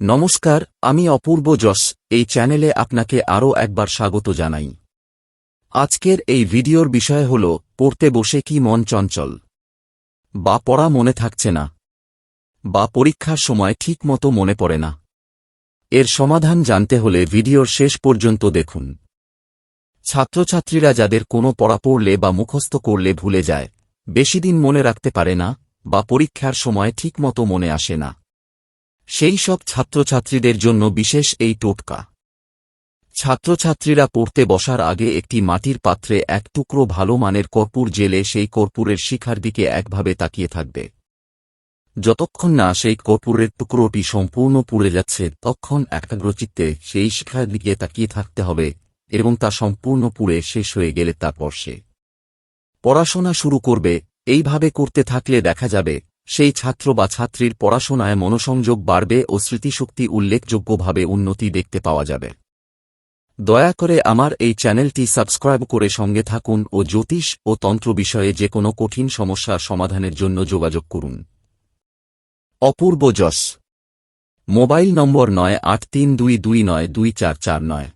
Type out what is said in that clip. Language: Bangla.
নমস্কার, আমি অপূর্ব যশ এই চ্যানেলে আপনাকে আরও একবার স্বাগত জানাই। আজকের এই ভিডিওর বিষয় হল, পড়তে বসে কি মন চঞ্চল? বা পড়া মনে থাকছে না? বা পরীক্ষার সময় ঠিক মতো মনে পড়ে না? এর সমাধান জানতে হলে ভিডিওর শেষ পর্যন্ত দেখুন। ছাত্রছাত্রীরা যাদের কোনো পড়া পড়লে বা মুখস্থ করলে ভুলে যায় বেশিদিন মনে রাখতে পারে না, বা পরীক্ষার সময় ঠিকমতো মনে আসে না। সেই সব ছাত্রছাত্রীদের জন্য বিশেষ এই টোটকা। ছাত্রছাত্রীরা পড়তে বসার আগে একটি মাটির পাত্রে এক টুকরো ভালো মানের কর্পূর জেলে সেই কর্পূরের শিখার দিকে একভাবে তাকিয়ে থাকবে। যতক্ষণ না সেই কর্পূরের টুকরোটি সম্পূর্ণ পুড়ে যাচ্ছে তখন একাগ্রচিত্তে সেই শিখার দিকে তাকিয়ে থাকতে হবে এবং তা সম্পূর্ণ পুড়ে শেষ হয়ে গেলে তারপর সে পড়াশোনা শুরু করবে। এইভাবে করতে থাকলে দেখা যাবে সেই ছাত্র বা ছাত্রীর পড়াশোনায় মনোসংযোগ বাড়বে ও স্মৃতিশক্তি উল্লেখযোগ্যভাবে উন্নতি দেখতে পাওয়া যাবে। দয়া করে আমার এই চ্যানেলটি সাবস্ক্রাইব করে সঙ্গে থাকুন ও জ্যোতিষ ও তন্ত্র বিষয়ে যে কোনো কঠিন সমস্যার সমাধানের জন্য যোগাযোগ করুন। অপূর্ব যশ। মোবাইল নম্বর নয় আট তিন দুই দুই নয় দুই চার চার নয়।